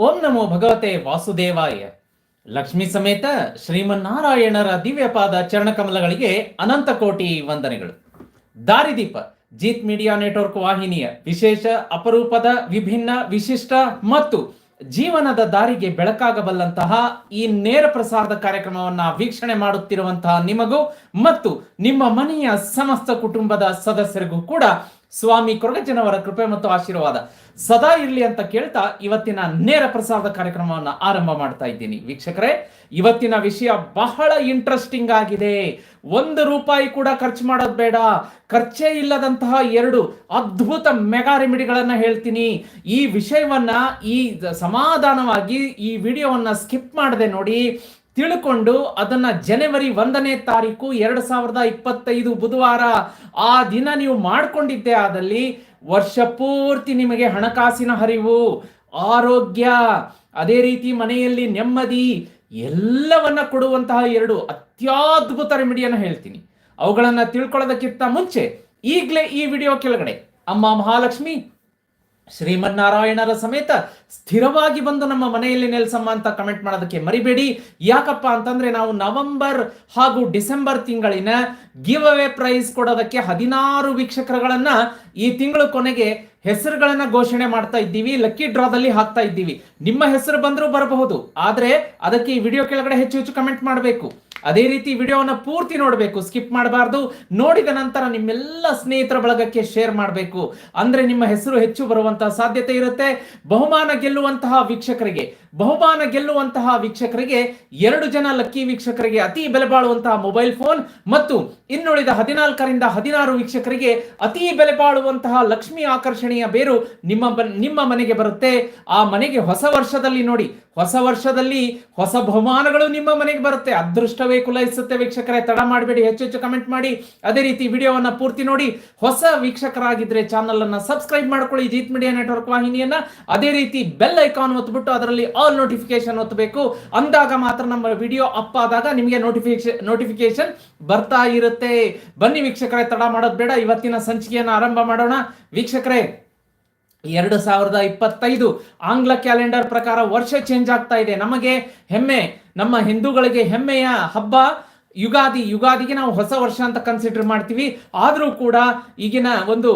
ಓಂ ನಮೋ ಭಗವತೆ ವಾಸುದೇವಾಯ. ಲಕ್ಷ್ಮಿ ಸಮೇತ ಶ್ರೀಮನ್ನಾರಾಯಣರ ದಿವ್ಯಪಾದ ಚರಣಕಮಲಗಳಿಗೆ ಅನಂತ ಕೋಟಿ ವಂದನೆಗಳು. ದಾರಿದೀಪ, ಜೀತ್ ಮೀಡಿಯಾ ನೆಟ್ವರ್ಕ್ ವಾಹಿನಿಯ ವಿಶೇಷ ಅಪರೂಪದ ವಿಭಿನ್ನ ವಿಶಿಷ್ಟ ಮತ್ತು ಜೀವನದ ದಾರಿಗೆ ಬೆಳಕಾಗಬಲ್ಲಂತಹ ಈ ನೇರ ಪ್ರಸಾರದ ಕಾರ್ಯಕ್ರಮವನ್ನ ವೀಕ್ಷಣೆ ಮಾಡುತ್ತಿರುವಂತಹ ನಿಮಗೂ ಮತ್ತು ನಿಮ್ಮ ಮನೆಯ ಸಮಸ್ತ ಕುಟುಂಬದ ಸದಸ್ಯರಿಗೂ ಕೂಡ ಸ್ವಾಮಿ ಕೊರಗಜ್ಜನವರ ಕೃಪೆ ಮತ್ತು ಆಶೀರ್ವಾದ. ಸದಾ ಇರಲಿ ಅಂತ ಕೇಳ್ತಾ ಇವತ್ತಿನ ನೇರ ಪ್ರಸಾರದ ಕಾರ್ಯಕ್ರಮವನ್ನು ಆರಂಭ ಮಾಡ್ತಾ ಇದ್ದೀನಿ. ವೀಕ್ಷಕರೇ, ಇವತ್ತಿನ ವಿಷಯ ಬಹಳ ಇಂಟ್ರೆಸ್ಟಿಂಗ್ ಆಗಿದೆ. ಒಂದು ರೂಪಾಯಿ ಕೂಡ ಖರ್ಚು ಮಾಡೋದು ಬೇಡ. ಖರ್ಚೇ ಇಲ್ಲದಂತಹ ಎರಡು ಅದ್ಭುತ ಮೆಗಾ ರೆಮಿಡಿಗಳನ್ನು ಹೇಳ್ತೀನಿ. ಈ ವಿಷಯವನ್ನ ಈ ಸಮಾಧಾನವಾಗಿ ಈ ವಿಡಿಯೋವನ್ನ ಸ್ಕಿಪ್ ಮಾಡದೆ ನೋಡಿ, ತಿಳ್ಕೊಂಡು ಅದನ್ನ ಜನವರಿ ಒಂದನೇ ತಾರೀಕು ಎರಡು ಸಾವಿರದ ಇಪ್ಪತ್ತೈದು ಬುಧವಾರ ಆ ದಿನ ನೀವು ಮಾಡ್ಕೊಂಡಿದ್ದೆ ಆದಲ್ಲಿ ವರ್ಷ ಪೂರ್ತಿ ನಿಮಗೆ ಹಣಕಾಸಿನ ಹರಿವು, ಆರೋಗ್ಯ, ಅದೇ ರೀತಿ ಮನೆಯಲ್ಲಿ ನೆಮ್ಮದಿ ಎಲ್ಲವನ್ನ ಕೊಡುವಂತಹ ಎರಡು ಅತ್ಯದ್ಭುತ ರೆಮಿಡಿಯನ್ನು ಹೇಳ್ತೀನಿ. ಅವುಗಳನ್ನು ತಿಳ್ಕೊಳ್ಳೋದಕ್ಕಿಂತ ಮುಂಚೆ ಈಗಲೇ ಈ ವಿಡಿಯೋ ಕೆಳಗಡೆ ಅಮ್ಮ ಮಹಾಲಕ್ಷ್ಮಿ, ಶ್ರೀಮನ್ನಾರಾಯಣರ ಸಮೇತ ಸ್ಥಿರವಾಗಿ ಬಂದು ನಮ್ಮ ಮನೆಯಲ್ಲಿ ನೆಲೆಸಮ್ಮ ಅಂತ ಕಮೆಂಟ್ ಮಾಡೋದಕ್ಕೆ ಮರಿಬೇಡಿ. ಯಾಕಪ್ಪ ಅಂತಂದ್ರೆ ನಾವು ನವೆಂಬರ್ ಹಾಗೂ ಡಿಸೆಂಬರ್ ತಿಂಗಳಿನ ಗಿವ್ ಅವೇ ಪ್ರೈಸ್ ಕೊಡೋದಕ್ಕೆ ಹದಿನಾರು ವೀಕ್ಷಕರುಗಳನ್ನ ಈ ತಿಂಗಳು ಕೊನೆಗೆ ಹೆಸರುಗಳನ್ನ ಘೋಷಣೆ ಮಾಡ್ತಾ ಇದ್ದೀವಿ ಲಕ್ಕಿ ಡ್ರಾದಲ್ಲಿ ಹಾಕ್ತಾ ಇದ್ದೀವಿ. ನಿಮ್ಮ ಹೆಸರು ಬಂದರೂ ಬರಬಹುದು, ಆದರೆ ಅದಕ್ಕೆ ಈ ವಿಡಿಯೋ ಕೆಳಗಡೆ ಹೆಚ್ಚು ಹೆಚ್ಚು ಕಮೆಂಟ್ ಮಾಡಬೇಕು. ಅದೇ ರೀತಿ ವಿಡಿಯೋವನ್ನು ಪೂರ್ತಿ ನೋಡಬೇಕು ಸ್ಕಿಪ್ ಮಾಡಬಾರ್ದು. ನೋಡಿದ ನಂತರ ನಿಮ್ಮೆಲ್ಲ ಸ್ನೇಹಿತರ ಬಳಗಕ್ಕೆ ಶೇರ್ ಮಾಡಬೇಕು. ಅಂದ್ರೆ ನಿಮ್ಮ ಹೆಸರು ಹೆಚ್ಚು ಬರುವಂತಹ ಸಾಧ್ಯತೆ ಇರುತ್ತೆ. ಬಹುಮಾನ ಗೆಲ್ಲುವಂತಹ ವೀಕ್ಷಕರಿಗೆ, ಬಹುಮಾನ ಗೆಲ್ಲುವಂತಹ ವೀಕ್ಷಕರಿಗೆ, ಎರಡು ಜನ ಲಕ್ಕಿ ವೀಕ್ಷಕರಿಗೆ ಅತಿ ಬೆಲೆ ಬಾಳುವಂತಹ ಮೊಬೈಲ್ ಫೋನ್ ಮತ್ತು ಇನ್ನುಳಿದ ಹದಿನಾಲ್ಕರಿಂದ ಹದಿನಾರು ವೀಕ್ಷಕರಿಗೆ ಅತಿ ಬೆಲೆ ಬಾಳುವಂತಹ ಲಕ್ಷ್ಮಿ ಆಕರ್ಷಣೆಯ ಬೇರು ನಿಮ್ಮ ನಿಮ್ಮ ಮನೆಗೆ ಬರುತ್ತೆ. ಆ ಮನೆಗೆ ಹೊಸ ವರ್ಷದಲ್ಲಿ ನೋಡಿ ಹೊಸ ವರ್ಷದಲ್ಲಿ ಹೊಸ ಬಹುಮಾನಗಳು ನಿಮ್ಮ ಮನೆಗೆ ಬರುತ್ತೆ. ಅದೃಷ್ಟವೇ ಕುಲಾಯಿಸುತ್ತೆ ವೀಕ್ಷಕರೇ. ತಡ ಮಾಡಬೇಡಿ, ಹೆಚ್ಚು ಹೆಚ್ಚು ಕಮೆಂಟ್ ಮಾಡಿ. ಅದೇ ರೀತಿ ವಿಡಿಯೋವನ್ನ ಪೂರ್ತಿ ನೋಡಿ. ಹೊಸ ವೀಕ್ಷಕರಾಗಿದ್ರೆ ಚಾನಲ್ ಅನ್ನ ಸಬ್ಸ್ಕ್ರೈಬ್ ಮಾಡ್ಕೊಳ್ಳಿ. ಜೀತ್ ಮೀಡಿಯಾ ನೆಟ್ವರ್ಕ್ ವಾಹಿನಿಯನ್ನ. ಅದೇ ರೀತಿ ಬೆಲ್ ಐಕಾನ್ ಒತ್ತುಬಿಟ್ಟು ಅದರಲ್ಲಿ ಆಲ್ ನೋಟಿಫಿಕೇಶನ್ ಒತ್ತಬೇಕು ಅಂದಾಗ ಮಾತ್ರ ನಮ್ಮ ವಿಡಿಯೋ ಅಪ್ ಆದಾಗ ನಿಮಗೆ ನೋಟಿಫಿಕೇಶನ್ ನೋಟಿಫಿಕೇಶನ್ ಬರ್ತಾ ಇರುತ್ತೆ. ಬನ್ನಿ ವೀಕ್ಷಕರೇ, ತಡ ಮಾಡೋದು ಬೇಡ. ಇವತ್ತಿನ ಸಂಚಿಕೆಯನ್ನು ಆರಂಭ ಮಾಡೋಣ. ವೀಕ್ಷಕರೇ ಎರಡು ಸಾವಿರದ ಇಪ್ಪತ್ತೈದು ಆಂಗ್ಲ ಕ್ಯಾಲೆಂಡರ್ ಪ್ರಕಾರ ವರ್ಷ ಚೇಂಜ್ ಆಗ್ತಾ ಇದೆ. ನಮಗೆ ಹೆಮ್ಮೆ, ನಮ್ಮ ಹಿಂದೂಗಳಿಗೆ ಹೆಮ್ಮೆಯ ಹಬ್ಬ. ಯುಗಾದಿ, ಯುಗಾದಿಗೆ ನಾವು ಹೊಸ ವರ್ಷ ಅಂತ ಕನ್ಸಿಡರ್ ಮಾಡ್ತೀವಿ. ಆದರೂ ಕೂಡ ಈಗಿನ ಒಂದು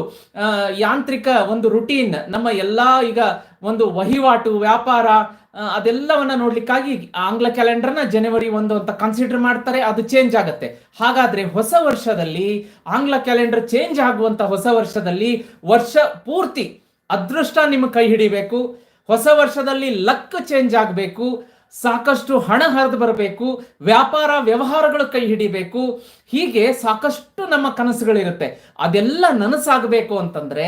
ಯಾಂತ್ರಿಕ ಒಂದು ರುಟೀನ್ ನಮ್ಮ ಎಲ್ಲ ಈಗ ಒಂದು ವಹಿವಾಟು, ವ್ಯಾಪಾರ ಅದೆಲ್ಲವನ್ನ ನೋಡ್ಲಿಕ್ಕಾಗಿ ಆಂಗ್ಲ ಕ್ಯಾಲೆಂಡರ್ನ ಜನವರಿ ಒಂದು ಅಂತ ಕನ್ಸಿಡರ್ ಮಾಡ್ತಾರೆ. ಅದು ಚೇಂಜ್ ಆಗುತ್ತೆ. ಹಾಗಾದ್ರೆ ಹೊಸ ವರ್ಷದಲ್ಲಿ ಆಂಗ್ಲ ಕ್ಯಾಲೆಂಡರ್ ಚೇಂಜ್ ಆಗುವಂತ ಹೊಸ ವರ್ಷದಲ್ಲಿ ವರ್ಷ ಪೂರ್ತಿ ಅದೃಷ್ಟ ನಿಮ್ಮ ಕೈ ಹಿಡಿಬೇಕು. ಹೊಸ ವರ್ಷದಲ್ಲಿ ಲಕ್ ಚೇಂಜ್ ಆಗಬೇಕು. ಸಾಕಷ್ಟು ಹಣ ಹರಿದು ಬರಬೇಕು. ವ್ಯಾಪಾರ ವ್ಯವಹಾರಗಳು ಕೈ ಹಿಡಿಬೇಕು. ಹೀಗೆ ಸಾಕಷ್ಟು ನಮ್ಮ ಕನಸುಗಳಿರುತ್ತೆ. ಅದೆಲ್ಲ ನನಸಾಗಬೇಕು ಅಂತಂದ್ರೆ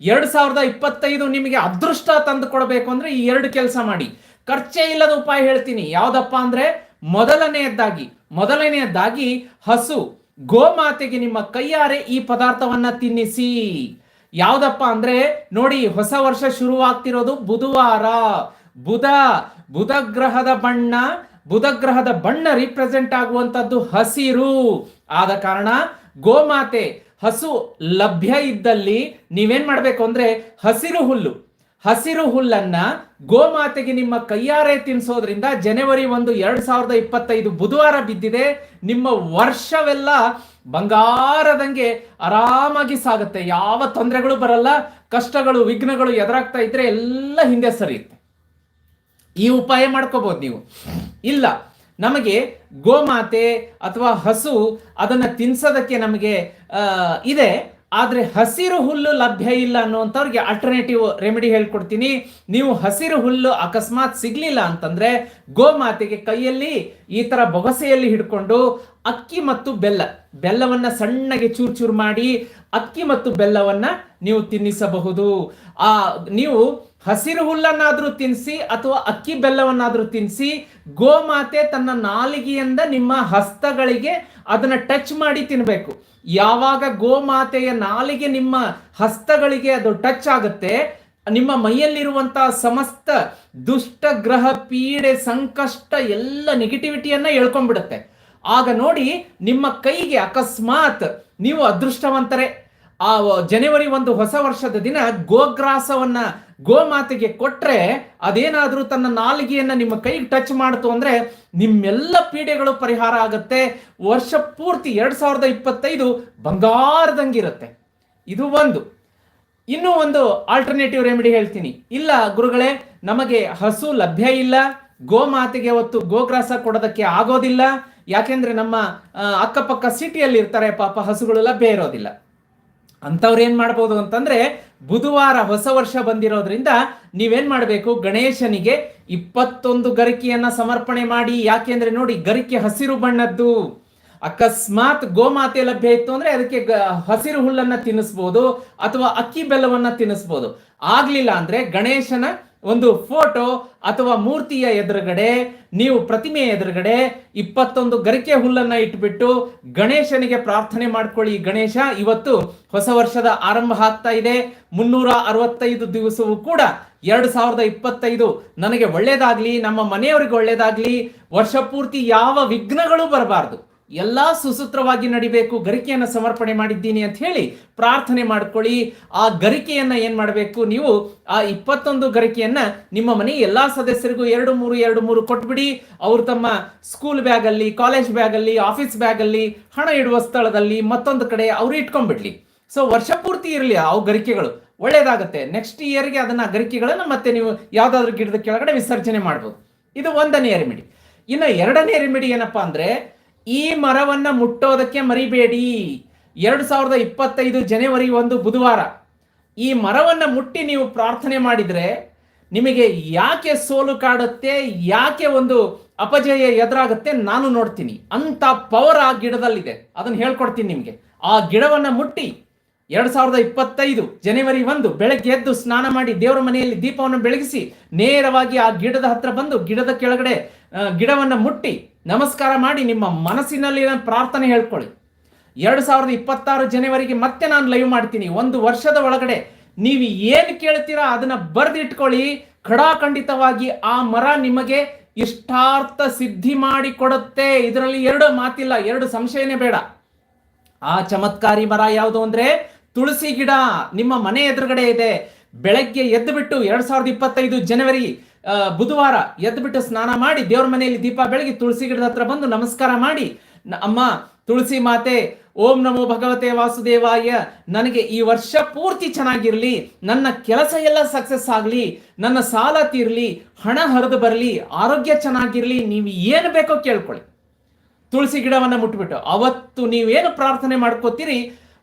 ಎರಡ್ ಸಾವಿರದ ಇಪ್ಪತ್ತೈದು ನಿಮಗೆ ಅದೃಷ್ಟ ತಂದು ಕೊಡಬೇಕು ಅಂದ್ರೆ ಈ ಎರಡು ಕೆಲಸ ಮಾಡಿ. ಖರ್ಚೇ ಇಲ್ಲದ ಉಪಾಯ ಹೇಳ್ತೀನಿ. ಯಾವ್ದಪ್ಪ ಅಂದ್ರೆ ಮೊದಲನೆಯದ್ದಾಗಿ ಮೊದಲನೆಯದ್ದಾಗಿ ಹಸು. ಗೋಮಾತೆಗೆ ನಿಮ್ಮ ಕೈಯಾರೆ ಈ ಪದಾರ್ಥವನ್ನ ತಿನ್ನಿಸಿ. ಯಾವ್ದಪ್ಪ ಅಂದ್ರೆ ನೋಡಿ ಹೊಸ ವರ್ಷ ಶುರುವಾಗ್ತಿರೋದು ಬುಧವಾರ. ಬುಧ ಬುಧ ಗ್ರಹದ ಬಣ್ಣ ಬುಧ ಗ್ರಹದ ಬಣ್ಣ ರಿಪ್ರೆಸೆಂಟ್ ಆಗುವಂತದ್ದು ಹಸಿರು. ಆದ ಕಾರಣ ಗೋಮಾತೆ, ಹಸು ಲಭ್ಯ ಇದ್ದಲ್ಲಿ ನೀವೇನ್ ಮಾಡ್ಬೇಕು ಅಂದ್ರೆ ಹಸಿರು ಹುಲ್ಲು. ಹಸಿರು ಹುಲ್ಲನ್ನ ಗೋಮಾತೆಗೆ ನಿಮ್ಮ ಕೈಯಾರೆ ತಿನ್ಸೋದ್ರಿಂದ ಜನವರಿ ಒಂದು ಎರಡ್ ಸಾವಿರದ ಇಪ್ಪತ್ತೈದು ಬುಧವಾರ ಬಿದ್ದಿದೆ. ನಿಮ್ಮ ವರ್ಷವೆಲ್ಲ ಬಂಗಾರದಂಗೆ ಆರಾಮಾಗಿ ಸಾಗುತ್ತೆ. ಯಾವ ತೊಂದರೆಗಳು ಬರಲ್ಲ. ಕಷ್ಟಗಳು, ವಿಘ್ನಗಳು ಎದುರಾಗ್ತಾ ಇದ್ರೆ ಎಲ್ಲ ಹಿಂದೆ ಸರಿಯುತ್ತೆ ಈ ಉಪಾಯ ಮಾಡ್ಕೋಬಹುದು ನೀವು. ಇಲ್ಲ, ನಮಗೆ ಗೋಮಾತೆ ಅಥವಾ ಹಸು ಅದನ್ನ ತಿನ್ಸೋದಕ್ಕೆ ನಮಗೆ ಇದೆ. ಆದ್ರೆ ಹಸಿರು ಹುಲ್ಲು ಲಭ್ಯ ಇಲ್ಲ ಅನ್ನುವಂಥವ್ರಿಗೆ ಅಲ್ಟರ್ನೇಟಿವ್ ರೆಮಿಡಿ ಹೇಳ್ಕೊಡ್ತೀನಿ. ನೀವು ಹಸಿರು ಹುಲ್ಲು ಅಕಸ್ಮಾತ್ ಸಿಗ್ಲಿಲ್ಲ ಅಂತಂದ್ರೆ ಗೋಮಾತೆಗೆ ಕೈಯಲ್ಲಿ ಈ ತರ ಬೊಗಸೆಯಲ್ಲಿ ಹಿಡ್ಕೊಂಡು ಅಕ್ಕಿ ಮತ್ತು ಬೆಲ್ಲ, ಬೆಲ್ಲವನ್ನ ಸಣ್ಣಗೆ ಚೂರು ಚೂರು ಮಾಡಿ ಅಕ್ಕಿ ಮತ್ತು ಬೆಲ್ಲವನ್ನ ನೀವು ತಿನ್ನಿಸಬಹುದು. ಆ, ನೀವು ಹಸಿರು ಹುಲ್ಲನ್ನಾದ್ರೂ ತಿನ್ನಿಸಿ ಅಥವಾ ಅಕ್ಕಿ ಬೆಲ್ಲವನ್ನಾದ್ರೂ ತಿನ್ನಿಸಿ ಗೋಮಾತೆ ತನ್ನ ನಾಲಿಗೆಯಿಂದ ನಿಮ್ಮ ಹಸ್ತಗಳಿಗೆ ಅದನ್ನ ಟಚ್ ಮಾಡಿ ತಿನ್ಬೇಕು. ಯಾವಾಗ ಗೋಮಾತೆಯ ನಾಲಿಗೆ ನಿಮ್ಮ ಹಸ್ತಗಳಿಗೆ ಅದು ಟಚ್ ಆಗುತ್ತೆ, ನಿಮ್ಮ ಮೈಯಲ್ಲಿರುವಂತಹ ಸಮಸ್ತ ದುಷ್ಟ ಗ್ರಹ, ಪೀಡೆ, ಸಂಕಷ್ಟ ಎಲ್ಲ ನೆಗೆಟಿವಿಟಿಯನ್ನ ಹೇಳ್ಕೊಂಡ್ಬಿಡುತ್ತೆ. ಆಗ ನೋಡಿ, ನಿಮ್ಮ ಕೈಗೆ ಅಕಸ್ಮಾತ್ ನೀವು ಅದೃಷ್ಟವಂತರೇ. ಆ ಜನವರಿ ಒಂದು ಹೊಸ ವರ್ಷದ ದಿನ ಗೋಗ್ರಾಸವನ್ನ ಗೋಮಾತೆಗೆ ಕೊಟ್ರೆ ಅದೇನಾದರೂ ತನ್ನ ನಾಲಿಗೆಯನ್ನ ನಿಮ್ಮ ಕೈಗೆ ಟಚ್ ಮಾಡ್ತು ಅಂದ್ರೆ ನಿಮ್ಮೆಲ್ಲ ಪೀಡೆಗಳು ಪರಿಹಾರ ಆಗುತ್ತೆ. ವರ್ಷ ಪೂರ್ತಿ ಎರಡ್ ಸಾವಿರದ ಇಪ್ಪತ್ತೈದು ಬಂಗಾರದಂಗಿರುತ್ತೆ. ಇದು ಒಂದು. ಇನ್ನೂ ಒಂದು ಆಲ್ಟರ್ನೇಟಿವ್ ರೆಮಿಡಿ ಹೇಳ್ತೀನಿ. ಇಲ್ಲ ಗುರುಗಳೇ, ನಮಗೆ ಹಸು ಲಭ್ಯ ಇಲ್ಲ. ಗೋಮಾತೆಗೆ ಹೊತ್ತು ಗೋಗ್ರಾಸ ಕೊಡೋದಕ್ಕೆ ಆಗೋದಿಲ್ಲ. ಯಾಕೆಂದ್ರೆ ನಮ್ಮ ಅಕ್ಕಪಕ್ಕ ಸಿಟಿಯಲ್ಲಿ ಇರ್ತಾರೆ ಪಾಪ ಹಸುಗಳು ಲಭ್ಯ ಇರೋದಿಲ್ಲ. ಅಂಥವ್ರು ಏನ್ ಮಾಡ್ಬೋದು ಅಂತಂದ್ರೆ ಬುಧವಾರ ಹೊಸ ವರ್ಷ ಬಂದಿರೋದ್ರಿಂದ ನೀವೇನು ಮಾಡಬೇಕು? ಗಣೇಶನಿಗೆ ಇಪ್ಪತ್ತೊಂದು ಗರಿಕೆಯನ್ನ ಸಮರ್ಪಣೆ ಮಾಡಿ ಯಾಕೆಂದ್ರೆ ನೋಡಿ, ಗರಿಕೆ ಹಸಿರು ಬಣ್ಣದ್ದು. ಅಕಸ್ಮಾತ್ ಗೋಮಾತೆ ಲಭ್ಯ ಇತ್ತು ಅಂದ್ರೆ ಅದಕ್ಕೆ ಹಸಿರು ಹುಲ್ಲನ್ನ ತಿನ್ನಿಸ್ಬೋದು ಅಥವಾ ಅಕ್ಕಿ ಬೆಲ್ಲವನ್ನ ತಿನ್ನಿಸ್ಬೋದು. ಆಗ್ಲಿಲ್ಲ ಅಂದ್ರೆ ಗಣೇಶನ ಒಂದು ಫೋಟೋ ಅಥವಾ ಮೂರ್ತಿಯ ಎದುರುಗಡೆ, ನೀವು ಪ್ರತಿಮೆಯ ಎದುರುಗಡೆ ಇಪ್ಪತ್ತೊಂದು ಗರಿಕೆ ಹುಲ್ಲನ್ನ ಇಟ್ಬಿಟ್ಟು ಗಣೇಶನಿಗೆ ಪ್ರಾರ್ಥನೆ ಮಾಡ್ಕೊಳ್ಳಿ. ಗಣೇಶ, ಇವತ್ತು ಹೊಸ ವರ್ಷದ ಆರಂಭ ಆಗ್ತಾ ಇದೆ. ಮುನ್ನೂರ ಅರವತ್ತೈದು ದಿವಸವೂ ಕೂಡ ಎರಡು ಸಾವಿರದ ಇಪ್ಪತ್ತೈದು ನನಗೆ ಒಳ್ಳೇದಾಗ್ಲಿ, ನಮ್ಮ ಮನೆಯವರಿಗೆ ಒಳ್ಳೇದಾಗ್ಲಿ, ವರ್ಷ ಪೂರ್ತಿ ಯಾವ ವಿಘ್ನಗಳು ಬರಬಾರ್ದು. ಎಲ್ಲಾ ಸುಸೂತ್ರವಾಗಿ ನಡಿಬೇಕು, ಗರಿಕೆಯನ್ನು ಸಮರ್ಪಣೆ ಮಾಡಿದ್ದೀನಿ ಅಂತ ಹೇಳಿ ಪ್ರಾರ್ಥನೆ ಮಾಡ್ಕೊಳ್ಳಿ. ಆ ಗರಿಕೆಯನ್ನ ಏನ್ ಮಾಡಬೇಕು ನೀವು? ಆ ಇಪ್ಪತ್ತೊಂದು ಗರಿಕೆಯನ್ನ ನಿಮ್ಮ ಮನೆ ಎಲ್ಲಾ ಸದಸ್ಯರಿಗೂ ಎರಡು ಮೂರು ಎರಡು ಮೂರು ಕೊಟ್ಬಿಡಿ. ಅವರು ತಮ್ಮ ಸ್ಕೂಲ್ ಬ್ಯಾಗ್ ಅಲ್ಲಿ ಕಾಲೇಜ್ ಬ್ಯಾಗ್ ಅಲ್ಲಿ ಆಫೀಸ್ ಬ್ಯಾಗ್ ಅಲ್ಲಿ ಹಣ ಇಡುವ ಸ್ಥಳದಲ್ಲಿ ಮತ್ತೊಂದು ಕಡೆ ಅವ್ರು ಇಟ್ಕೊಂಡ್ಬಿಡ್ಲಿ. ಸೊ ವರ್ಷ ಪೂರ್ತಿ ಇರಲಿ ಅವು ಗರಿಕೆಗಳು. ಒಳ್ಳೇದಾಗುತ್ತೆ. ನೆಕ್ಸ್ಟ್ ಇಯರ್ಗೆ ಅದನ್ನ ಗರಿಕೆಗಳನ್ನ ಮತ್ತೆ ನೀವು ಯಾವ್ದಾದ್ರು ಗಿಡದ ಕೆಳಗಡೆ ವಿಸರ್ಜನೆ ಮಾಡ್ಬೋದು. ಇದು ಒಂದನೇ ರೆಮಿಡಿ ಇನ್ನು ಎರಡನೇ ರೆಮಿಡಿ ಏನಪ್ಪಾ ಅಂದ್ರೆ ಈ ಮರವನ್ನ ಮುಟ್ಟೋದಕ್ಕೆ ಮರಿಬೇಡಿ. ಎರಡು ಸಾವಿರದ ಇಪ್ಪತ್ತೈದು ಜನವರಿ ಒಂದು ಬುಧವಾರ. ಈ ಮರವನ್ನ ಮುಟ್ಟಿ ನೀವು ಪ್ರಾರ್ಥನೆ ಮಾಡಿದ್ರೆ ನಿಮಗೆ ಯಾಕೆ ಸೋಲು ಕಾಡುತ್ತೆ, ಯಾಕೆ ಒಂದು ಅಪಜಯ ಎದುರಾಗುತ್ತೆ ನಾನು ನೋಡ್ತೀನಿ. ಅಂತ ಪವರ್ ಆ ಗಿಡದಲ್ಲಿದೆ. ಅದನ್ನ ಹೇಳ್ಕೊಡ್ತೀನಿ ನಿಮಗೆ. ಆ ಗಿಡವನ್ನ ಮುಟ್ಟಿ ಎರಡ್ ಸಾವಿರದ ಇಪ್ಪತ್ತೈದು ಜನವರಿ ಒಂದು ಬೆಳಗ್ಗೆ ಎದ್ದು ಸ್ನಾನ ಮಾಡಿ ದೇವರ ಮನೆಯಲ್ಲಿ ದೀಪವನ್ನು ಬೆಳಗಿಸಿ ನೇರವಾಗಿ ಆ ಗಿಡದ ಹತ್ರ ಬಂದು ಗಿಡದ ಕೆಳಗಡೆ ಗಿಡವನ್ನ ಮುಟ್ಟಿ ನಮಸ್ಕಾರ ಮಾಡಿ ನಿಮ್ಮ ಮನಸ್ಸಿನಲ್ಲಿ ಪ್ರಾರ್ಥನೆ ಹೇಳ್ಕೊಳ್ಳಿ. ಎರಡು ಸಾವಿರದ ಇಪ್ಪತ್ತಾರು ಜನವರಿಗೆ ಮತ್ತೆ ನಾನು ಲೈವ್ ಮಾಡ್ತೀನಿ. ಒಂದು ವರ್ಷದ ಒಳಗಡೆ ನೀವು ಏನು ಕೇಳ್ತೀರಾ ಅದನ್ನ ಬರೆದಿಟ್ಕೊಳ್ಳಿ. ಖಡಾಖಂಡಿತವಾಗಿ ಆ ಮರ ನಿಮಗೆ ಇಷ್ಟಾರ್ಥ ಸಿದ್ಧಿ ಮಾಡಿ ಕೊಡುತ್ತೆ. ಇದರಲ್ಲಿ ಎರಡು ಮಾತಿಲ್ಲ, ಎರಡು ಸಂಶಯನೇ ಬೇಡ. ಆ ಚಮತ್ಕಾರಿ ಮರ ಯಾವುದು ಅಂದ್ರೆ ತುಳಸಿ ಗಿಡ. ನಿಮ್ಮ ಮನೆ ಎದುರುಗಡೆ ಇದೆ. ಬೆಳಗ್ಗೆ ಎದ್ದು ಬಿಟ್ಟು ಎರಡ್ ಸಾವಿರದ ಇಪ್ಪತ್ತೈದು ಜನವರಿ ಬುಧವಾರ ಎದ್ದು ಬಿಟ್ಟು ಸ್ನಾನ ಮಾಡಿ ದೇವ್ರ ಮನೆಯಲ್ಲಿ ದೀಪ ಬೆಳಗಿ ತುಳಸಿ ಗಿಡದ ಹತ್ರ ಬಂದು ನಮಸ್ಕಾರ ಮಾಡಿ ಅಮ್ಮ, ತುಳಸಿ ಮಾತೆ, ಓಂ ನಮೋ ಭಗವತೆ ವಾಸುದೇವಾಯ, ನನಗೆ ಈ ವರ್ಷ ಪೂರ್ತಿ ಚೆನ್ನಾಗಿರಲಿ, ನನ್ನ ಕೆಲಸ ಎಲ್ಲ ಸಕ್ಸಸ್ ಆಗಲಿ, ನನ್ನ ಸಾಲ ತೀರ್ಲಿ, ಹಣ ಹರಿದು ಬರಲಿ, ಆರೋಗ್ಯ ಚೆನ್ನಾಗಿರಲಿ, ನೀವು ಏನು ಬೇಕೋ ಕೇಳ್ಕೊಳ್ಳಿ. ತುಳಸಿ ಗಿಡವನ್ನು ಮುಟ್ಬಿಟ್ಟು, ಅವತ್ತು ನೀವೇನು ಪ್ರಾರ್ಥನೆ ಮಾಡ್ಕೋತೀರಿ,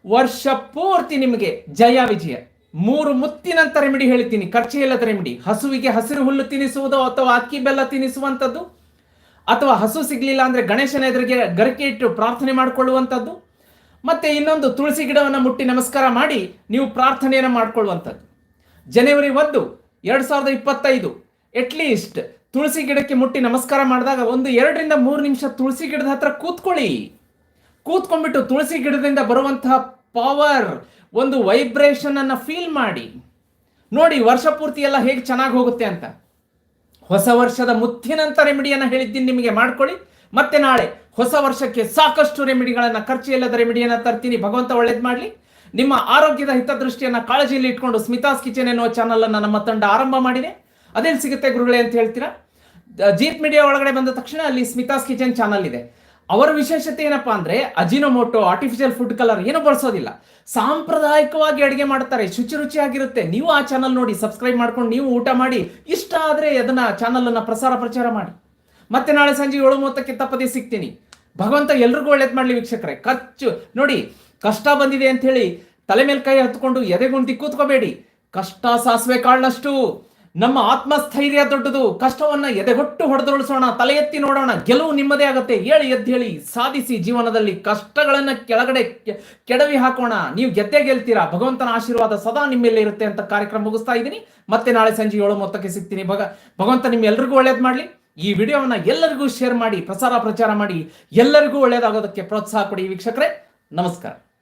ವರ್ಷ ಪೂರ್ತಿ ನಿಮಗೆ ಜಯ ವಿಜಯ. ಮೂರು ಮುತ್ತಿನಂತ ರೆಮಿಡಿ ಹೇಳ್ತೀನಿ ಖರ್ಚು ಇಲ್ಲದ ರೆಮಿಡಿ ಹಸುವಿಗೆ ಹಸಿರು ಹುಲ್ಲು ತಿನ್ನಿಸುವುದು ಅಥವಾ ಅಕ್ಕಿ ಬೆಲ್ಲ ತಿನ್ನಿಸುವಂಥದ್ದು ಅಥವಾ ಹಸು ಸಿಗ್ಲಿಲ್ಲ ಅಂದ್ರೆ ಗಣೇಶನ ಎದುರಿಗೆ ಗರಿಕೆ ಇಟ್ಟು ಪ್ರಾರ್ಥನೆ ಮಾಡಿಕೊಳ್ಳುವಂಥದ್ದು? ಮತ್ತೆ ಇನ್ನೊಂದು ತುಳಸಿ ಗಿಡವನ್ನು ಮುಟ್ಟಿ ನಮಸ್ಕಾರ ಮಾಡಿ, ನೀವು ಪ್ರಾರ್ಥನೆಯನ್ನು ಮಾಡಿಕೊಳ್ಳುವಂಥದ್ದು. ಜನವರಿ ಒಂದು, ಎರಡು ಸಾವಿರದ ಇಪ್ಪತ್ತೈದು. ಅಟ್ಲೀಸ್ಟ್ ತುಳಸಿ ಗಿಡಕ್ಕೆ ಮುಟ್ಟಿ ನಮಸ್ಕಾರ ಮಾಡಿದಾಗ ಒಂದು ಎರಡರಿಂದ ಮೂರು ನಿಮಿಷ ತುಳಸಿ ಗಿಡದ ಹತ್ರ ಕೂತ್ಕೊಳ್ಳಿ. ಕೂತ್ಕೊಂಡ್ಬಿಟ್ಟು ತುಳಸಿ ಗಿಡದಿಂದ ಬರುವಂತಹ ಪವರ್ ಒಂದು ವೈಬ್ರೇಷನ್ ಅನ್ನ ಫೀಲ್ ಮಾಡಿ. ನೋಡಿ, ವರ್ಷ ಪೂರ್ತಿ ಎಲ್ಲ ಹೇಗೆ ಚೆನ್ನಾಗಿ ಹೋಗುತ್ತೆ ಅಂತ. ಹೊಸ ವರ್ಷದ ಮುತ್ತಿನಂತ ರೆಮಿಡಿಯನ್ನ ಹೇಳಿದ್ದೀನಿ ನಿಮಗೆ, ಮಾಡ್ಕೊಳ್ಳಿ. ಮತ್ತೆ ನಾಳೆ ಹೊಸ ವರ್ಷಕ್ಕೆ ಸಾಕಷ್ಟು ರೆಮಿಡಿಗಳನ್ನು ಖರ್ಚು ಇಲ್ಲದ ರೆಮಿಡಿಯನ್ನ ತರ್ತೀನಿ. ಭಗವಂತ ಒಳ್ಳೇದು ಮಾಡಲಿ. ನಿಮ್ಮ ಆರೋಗ್ಯದ ಹಿತದೃಷ್ಟಿಯನ್ನು ಕಾಳಜಿಯಲ್ಲಿ ಇಟ್ಕೊಂಡು ಸ್ಮಿತಾಸ್ ಕಿಚನ್ ಎನ್ನುವ ಚಾನಲ್ ಅನ್ನ ನಮ್ಮ ತಂಡ ಆರಂಭ ಮಾಡಿದೆ. ಅದೇನು ಸಿಗುತ್ತೆ ಗುರುಗಳೇ ಅಂತ ಹೇಳ್ತೀರಾ? ಜೀತ್ ಮೀಡಿಯಾ ಒಳಗಡೆ ಬಂದ ತಕ್ಷಣ ಅಲ್ಲಿ ಸ್ಮಿತಾಸ್ ಕಿಚನ್ ಚಾನಲ್ ಇದೆ. ಅವರ ವಿಶೇಷತೆ ಏನಪ್ಪಾ ಅಂದ್ರೆ ಅಜಿನೋಮೋಟೋ ಆರ್ಟಿಫಿಷಿಯಲ್ ಫುಡ್ ಕಲರ್ ಏನು ಬಳಸೋದಿಲ್ಲ. ಸಾಂಪ್ರದಾಯಿಕವಾಗಿ ಅಡಿಗೆ ಮಾಡ್ತಾರೆ, ಶುಚಿ ರುಚಿಯಾಗಿರುತ್ತೆ. ನೀವು ಆ ಚಾನಲ್ ನೋಡಿ ಸಬ್ಸ್ಕ್ರೈಬ್ ಮಾಡ್ಕೊಂಡು ನೀವು ಊಟ ಮಾಡಿ, ಇಷ್ಟ ಆದ್ರೆ ಅದನ್ನ ಚಾನಲ್ ಅನ್ನ ಪ್ರಸಾರ ಪ್ರಚಾರ ಮಾಡಿ. ಮತ್ತೆ ನಾಳೆ ಸಂಜೆ ಏಳು ಮೂವತ್ತಕ್ಕೆ ತಪ್ಪದೇ ಸಿಗ್ತೀನಿ. ಭಗವಂತ ಎಲ್ರಿಗೂ ಒಳ್ಳೇದು ಮಾಡ್ಲಿ ವೀಕ್ಷಕರೇ. ಖರ್ಚು, ನೋಡಿ, ಕಷ್ಟ ಬಂದಿದೆ ಅಂತ ಹೇಳಿ ತಲೆ ಮೇಲೆ ಕೈ ಹತ್ಕೊಂಡು ಎದೆಗುಂದಿ ಕೂತ್ಕೋಬೇಡಿ. ಕಷ್ಟ ಸಾಸಿವೆ ಕಾಳನಷ್ಟು ನಮ್ಮ ಆತ್ಮಸ್ಥೈರ್ಯ ದೊಡ್ಡದು. ಕಷ್ಟವನ್ನ ಎದೆಗೊಟ್ಟು ಹೊಡೆದೊಳಿಸೋಣ. ತಲೆ ಎತ್ತಿ ನೋಡೋಣ. ಗೆಲುವು ನಿಮ್ಮದೇ ಆಗತ್ತೆ. ಹೇಳಿ ಎದ್ದೇಳಿ ಸಾಧಿಸಿ ಜೀವನದಲ್ಲಿ ಕಷ್ಟಗಳನ್ನ ಕೆಳಗಡೆ ಕೆಡವಿ ಹಾಕೋಣ. ನೀವು ಗೆದ್ದೇ ಗೆಲ್ತೀರಾ? ಭಗವಂತನ ಆಶೀರ್ವಾದ ಸದಾ ನಿಮ್ಮ ಮೇಲೆ ಇರುತ್ತೆ ಅಂತ ಕಾರ್ಯಕ್ರಮ ಮುಗಿಸ್ತಾ ಇದ್ದೀನಿ. ಮತ್ತೆ ನಾಳೆ ಸಂಜೆ ಏಳು ಮೊತ್ತಕ್ಕೆ ಸಿಗ್ತೀನಿ. ಭಗ, ಭಗವಂತ ನಿಮ್ ಎಲ್ರಿಗೂ ಒಳ್ಳೇದ್ ಮಾಡ್ಲಿ. ಈ ವಿಡಿಯೋವನ್ನ ಎಲ್ಲರಿಗೂ ಶೇರ್ ಮಾಡಿ, ಪ್ರಸಾರ ಪ್ರಚಾರ ಮಾಡಿ ಎಲ್ಲರಿಗೂ ಒಳ್ಳೇದಾಗೋದಕ್ಕೆ ಪ್ರೋತ್ಸಾಹ ಕೊಡಿ, ವೀಕ್ಷಕರೇ. ನಮಸ್ಕಾರ.